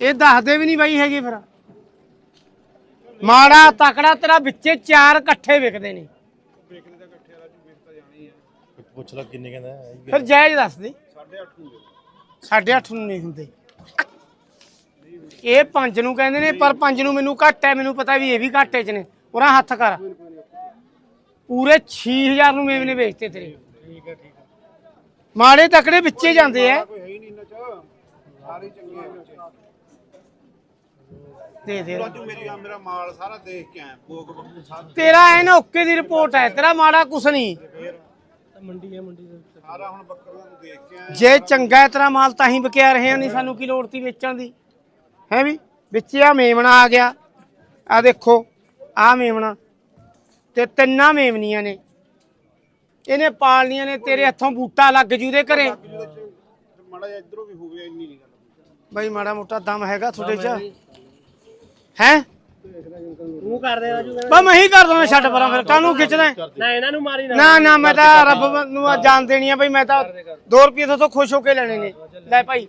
ਇਹ ਦੱਸਦੇ ਵੀ ਨਹੀਂ ਬਾਈ ਹੈਗੇ ਫਿਰ। ਮਾੜਾ ਤਕੜਾ ਤੇਰਾ ਵਿੱਚੇ ਚਾਰ ਇਕੱਠੇ ਵਿਕਦੇ ਨੇ। ਪੁੱਛ ਲੈ ਕਿੰਨੇ ਕਹਿੰਦਾ ਹੈ ਫਿਰ ਜਾਇਜ਼ ਦੱਸ ਦੇ। 8.5 ਨੂੰ ਨਹੀਂ ਹੁੰਦੇ। ਇਹ ਪੰਜ ਨੂੰ ਕਹਿੰਦੇ ਨੇ ਪਰ ਪੰਜ ਨੂੰ ਮੈਨੂੰ ਘੱਟ ਹੈ ਮੈਨੂੰ ਪਤਾ ਵੀ ਇਹ ਵੀ ਘਾਟੇ ਚ ਨੇ। ਉਹਨਾਂ ਹੱਥ ਕਰ। ਪੂਰੇ 6000 ਨੂੰ ਮੇਵਨੇ ਵੇਚਤੇ ਤੇਰੇ। ਠੀਕ ਹੈ ਠੀਕ ਹੈ। ਮਾੜੇ ਤਕੜੇ ਵਿੱਚੇ ਜਾਂਦੇ ਐ ਕੋਈ ਹੈ ਹੀ ਨਹੀਂ ਇਹਨਾਂ ਚ। ਸਾਰੇ ਚੰਗੇ ਆ ਬੱਚੇ ਦੇ ਦੇ ਰਾਜੂ ਮੇਰੀ ਆ ਮੇਰਾ ਮਾਲ ਸਾਰਾ ਦੇਖ ਕੇ ਆਇਆ ਭੋਗ ਬੱਕੂ ਸਾਰਾ ਤੇਰਾ ਓਕੇ ਦੀ ਰਿਪੋਰਟ ਹੈ ਤੇਰਾ ਮਾੜਾ ਕੁਛ ਨਹੀਂ। ਮੰਡੀ ਹੈ ਮੰਡੀ ਦੇ ਸਾਰਾ ਹੁਣ ਬੱਕਰੀਆਂ ਨੂੰ ਦੇਖ ਕੇ ਆਇਆ। ਜੇ ਚੰਗਾ ਹੈ ਤੇਰਾ ਮਾਲ ਤਾਂ ਹੀ ਵਿਕਿਆ ਰਹੇ ਆ ਨਹੀਂ ਸਾਨੂੰ ਕੀ ਲੋੜ ਤੀ ਵੇਚਣ ਦੀ। ਹੈ ਵੀ? ਵਿੱਚ ਆ ਮੇਮਣਾ ਆ ਗਿਆ। ਆ ਦੇਖੋ ਆ ਮੇਮਣਾ ਤੇ ਤਿੰਨਾਂ ਮੇਮਨੀਆਂ ਨੇ। ਇਹਨੇ ਪਾਲਨੀਆਂ ਨੇ ਤੇਰੇ ਹੱਥੋਂ ਬੂਟਾ ਲੱਗ ਜੂ ਦੇ ਘਰੇ। ਮਾੜਾ ਜਿਹਾ ਇਧਰੋਂ ਵੀ ਹੋਵੇ ਇੰਨੀ ਨਹੀਂ ਗੱਲ। ਬਈ ਮਾੜਾ ਮੋਟਾ ਦਮ ਹੈਗਾ ਤੁਹਾਡੇ 'ਚ। ਹੈ? ਤੂੰ ਕਰਦੇ ਰਾਜੂ ਬਾ ਮੈਂ ਹੀ ਕਰ ਦਵਾਂ ਛੱਡ ਪਰਾਂ ਫਿਰ ਕਾਹਨੂੰ ਖਿੱਚਦਾ ਹੈ? ਨਾ ਇਹਨਾਂ ਨੂੰ ਮਾਰੀ ਨਾ। ਨਾ ਮੈਂ ਤਾਂ ਰੱਬ ਨੂੰ ਆ ਜਾਣ ਦੇਣੀ ਆ ਬਈ ਮੈਂ ਤਾਂ 2 ਰੁਪਏ ਤੋਂ ਖੁਸ਼ ਹੋ ਕੇ ਲੈਣੇ ਨੇ। ਲੈ ਭਾਈ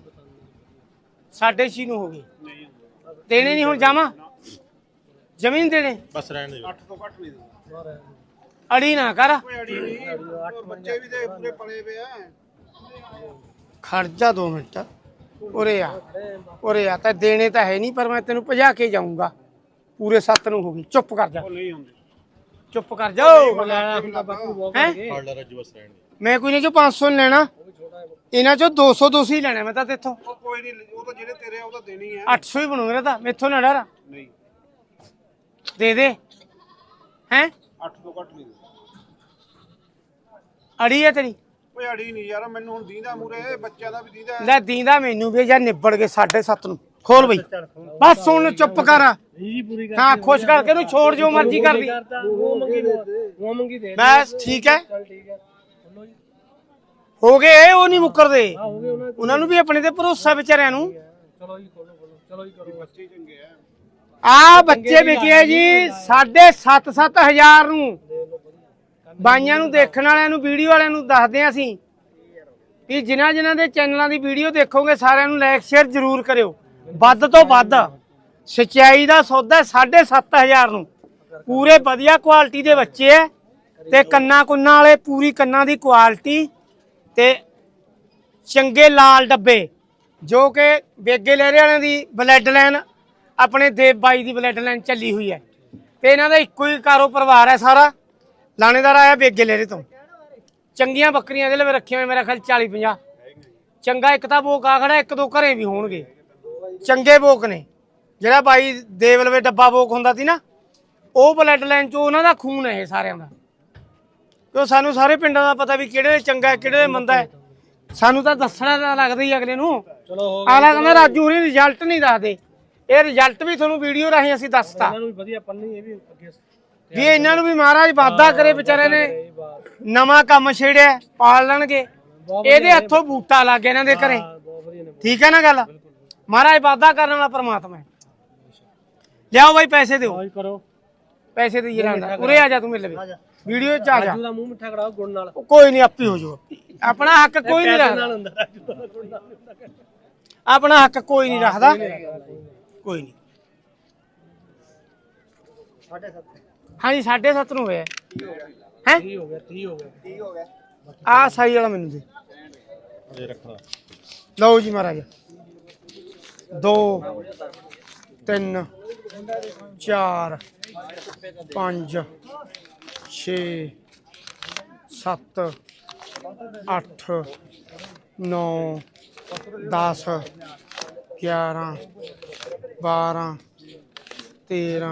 ਸਾਢੇ ਛੇ ਨੂੰ ਹੋ ਗਏ ਦੇਣੇ ਨਹੀਂ ਹੁਣ ਜਾਵਾਂ? ਜ਼ਮੀਨ ਦੇਣੇ? ਬਸ ਰਹਿਣ ਦੇ 8 ਤੋਂ ਘੱਟ ਨਹੀਂ ਦਿੰਦਾ। ਅੜੀ ਨਾ ਕਰ। ਬੱਚੇ ਵੀ ਦੇ ਪੂਰੇ ਪਲੇ ਪਏ ਆ। ਖੜ ਜਾ 2 ਮਿੰਟ। ਉਰੇ ਆ ਉਰੇ ਆ ਤਾਂ ਦੇਣੇ ਤਾਂ ਹੈ ਨਹੀਂ ਪਰ ਮੈਂ ਤੈਨੂੰ ਭਜਾ ਕੇ ਜਾਊਂਗਾ। ਪੂਰੇ 7 ਨੂੰ ਹੋ ਗਈ ਚੁੱਪ ਕਰ ਜਾ। ਉਹ ਨਹੀਂ ਹੁੰਦੇ। ਚੁੱਪ ਕਰ ਜਾਓ ਹੈ? ਫੜ ਲੈ ਰਾਜੂ ਬਸ ਰਹਿਣ ਦੇ। ਮੈਂ ਕੋਈ ਨਹੀਂ ਜੋ 500 ਨੀ ਲੈਣਾ। ਇਹਨਾਂ ਚੋਂ 200 200 ਹੀ ਲੈਣਾ ਮੈਂ ਤਾਂ ਤੇਥੋਂ। ਉਹ ਕੋਈ ਨਹੀਂ ਉਹ ਤਾਂ ਜਿਹੜੇ ਤੇਰੇ ਆ ਉਹ ਤਾਂ ਦੇਣੀ ਹੈ 800 ਹੀ ਬਣੂ ਮੇਰਾ ਤਾਂ। ਮੈਥੋਂ ਨਾ। ਡਰ ਨਹੀਂ। ਦੇ ਦੇ। ਹੈ? 8 ਤੋਂ ਘੱਟ ਨਹੀਂ। ਅੜੀ ਹੈ ਤੇਰੀ। ਓਏ ਅੜੀ ਨਹੀਂ ਯਾਰ ਮੈਨੂੰ ਹੁਣ ਦੀਂਦਾ ਮੂਰੇ ਬੱਚਿਆਂ ਦਾ ਵੀ ਦੀਂਦਾ। ਲੈ ਦੀਂਦਾ ਮੈਨੂੰ ਵੀ ਜਾਂ ਨਿਬੜ ਕੇ 7.5 ਨੂੰ। ਖੋਲ ਬਈ। ਬਸ ਹੁਣ ਚੁੱਪ ਕਰ। ਜੀ ਪੂਰੀ ਹਾਂ ਖੁਸ਼ ਕਰਕੇ ਇਹਨੂੰ ਛੋੜ ਜੋ ਮਰਜ਼ੀ ਕਰਦੀ ਕਰਦਾ ਉਹ ਮੰਗੀ ਉਹ ਮੰਗੀ ਦੇ ਬਸ ਠੀਕ ਹੈ। ਚੱਲ ਠੀਕ ਹੈ। ਚਲੋ ਜੀ। ਹੋ ਗਏ ਉਹ ਨਹੀਂ ਮੁੱਕਰਦੇ। ਆ ਹੋ ਗਏ ਉਹਨਾਂ ਨੂੰ ਵੀ ਆਪਣੇ ਤੇ ਭਰੋਸਾ ਵਿਚਾਰਿਆਂ ਨੂੰ। ਚਲੋ ਜੀ ਖੋਲੋ ਖੋਲੋ ਚਲੋ ਜੀ ਕਰੋ। ਬੱਚੇ ਚੰਗੇ ਆ। ਆ ਬੱਚੇ ਵਿਕੇ ਜੀ 7.5 ਹਜ਼ਾਰ ਨੂੰ। ਬਾਈਆਂ ਨੂੰ ਦੇਖਣ ਵਾਲਿਆਂ ਨੂੰ, ਵੀਡੀਓ ਵਾਲਿਆਂ ਨੂੰ ਦੱਸਦੇ ਆ ਅਸੀਂ ਵੀ ਜਿਨ੍ਹਾਂ ਜਿਨ੍ਹਾਂ ਦੇ ਚੈਨਲਾਂ ਦੀ ਵੀਡੀਓ ਦੇਖੋਗੇ, ਸਾਰਿਆਂ ਨੂੰ ਲਾਈਕ, ਸ਼ੇਅਰ ਜ਼ਰੂਰ ਕਰਿਓ। ਵੱਧ ਤੋਂ ਵੱਧ, ਸਚਾਈ ਦਾ ਸੌਦਾ 7.5 ਨੂੰ। ਪੂਰੇ ਵਧੀਆ ਕੁਆਲਿਟੀ ਦੇ ਬੱਚੇ ਐ ਤੇ ਕੰਨਾ ਕੁੰਨਾ ਵਾਲੇ, ਪੂਰੀ ਕੰਨਾਂ ਦੀ ਕੁਆਲਿਟੀ ਤੇ ਚੰਗੇ ਲਾਲ ਡੱਬੇ, ਜੋ ਕਿ ਬੇਗੇ ਲਹਿਰੇ ਵਾਲਿਆਂ ਦੀ ਬਲੱਡ ਲਾਈਨ ਆਪਣੇ ਦੇਵ ਬਾਈ ਦੀ ਬਲੱਡ ਲਾਈਨ ਚੱਲੀ ਹੋਈ ਹੈ। ਤੇ ਇਹਨਾਂ ਦਾ ਇੱਕੋ ਹੀ ਕਾਰੋ ਪਰਿਵਾਰ ਹੈ ਸਾਰਾ। ਲਾਣੇਦਾਰ ਆਇਆ ਬੇਗੇ ਲਹਿਰੇ ਤੋਂ। ਚੰਗੀਆਂ ਬੱਕਰੀਆਂ ਦੇ ਲਈ ਰੱਖੀਆਂ ਹੋਏ ਮੇਰਾ ਖਿਆਲ 40 50 ਚੰਗਾ ਇੱਕ ਤਾਂ ਬੋਕ ਆ ਖੜਾ ਇੱਕ ਦੋ ਘਰੇ ਵੀ ਹੋਣਗੇ। ਚੰਗੇ ਬੋਕ ਨੇ। ਜਿਹੜਾ ਬਾਈ ਦੇਵਲਵੇ ਡੱਬਾ ਬੋਕ ਹੁੰਦਾ ਸੀ ਨਾ ਉਹ ਬਲੱਡ ਲਾਈਨ ਚੋਂ ਉਹਨਾਂ ਦਾ ਖੂਨ ਹੈ ਇਹ ਸਾਰਿਆਂ ਦਾ। ਕਿਉਂ ਸਾਨੂੰ ਸਾਰੇ ਪਿੰਡਾਂ ਦਾ ਪਤਾ ਵੀ ਕਿਹੜੇ ਚੰਗਾ ਹੈ ਕਿਹੜੇ ਮੰਦਾ ਹੈ। ਸਾਨੂੰ ਤਾਂ ਦੱਸਣਾ ਲੱਗਦਾ ਹੀ ਅਗਲੇ ਨੂੰ। ਚਲੋ ਕਹਿੰਦਾ ਰਾਜੂ ਹੁਣੀ ਰਿਜ਼ਲਟ ਨਹੀਂ ਦੱਸਦੇ। ਇਹ ਰਿਜ਼ਲਟ ਵੀ ਤੁਹਾਨੂੰ ਵੀਡੀਓ ਰਾਹੀਂ ਅਸੀਂ ਦੱਸਤਾ। ਇਹਨਾਂ ਨੂੰ ਵੀ ਵਧੀਆ ਪੰਨੀ ਇਹ ਵੀ ਅੱਗੇ ਵੀ ਇਹਨਾਂ ਨੂੰ ਵੀ ਮਹਾਰਾਜ ਵਾਦਾ ਕਰੇ ਵਿਚਾਰੇ ਨੇ। ਨਵਾਂ ਕੰਮ ਛੇੜਿਆ ਪਾਲ ਲੈਣਗੇ। ਇਹਦੇ ਹੱਥੋਂ ਬੂਟਾ ਲੱਗ ਗਿਆ ਇਹਨਾਂ ਦੇ ਘਰੇ। ਠੀਕ ਹੈ ਨਾ ਗੱਲ? ਮਹਾਰਾਜ ਵਾਦਾ ਕਰਨ ਵਾਲਾ ਪਰਮਾਤਮਾ ਹੈ। ਲਿਆਓ ਬਾਈ ਪੈਸੇ ਦਿਓ। ਕਰੋ। ਪੈਸੇ ਦੇ ਜਾਂਦਾ ਉਰੇ ਆ ਜਾ ਤੂੰ ਮੇਰੇ ਲਈ। ਵੀਡੀਓ ਚ ਆ ਜਾ। ਰਾਜੂ ਦਾ ਮੂੰਹ ਮਿੱਠਾ ਕਰਾਓ ਗੁੜ ਨਾਲ। ਉਹ ਕੋਈ ਨਹੀਂ ਆਪੀ ਹੋ ਜਾਊ। ਆਪਣਾ ਹੱਕ ਕੋਈ ਨਹੀਂ ਰੱਖਦਾ। ਆਪਣਾ ਹੱਕ ਕੋਈ ਨਹੀਂ ਰੱਖਦਾ। ਕੋਈ ਨਹੀਂ। ਹਾਂਜੀ 7.5 ਨੂੰ ਹੋਇਆ। ਹੈ? 30 ਹੋ ਗਿਆ 30 ਹੋ ਗਿਆ। ਆ ਸਾਈ ਵਾਲਾ ਮੈਨੂੰ ਦੇ। ਇਹ ਰੱਖਣਾ। ਲਓ ਜੀ ਮਹਾਰਾਜ। 2 3 4 5 6 7 8 9 10 11 12 13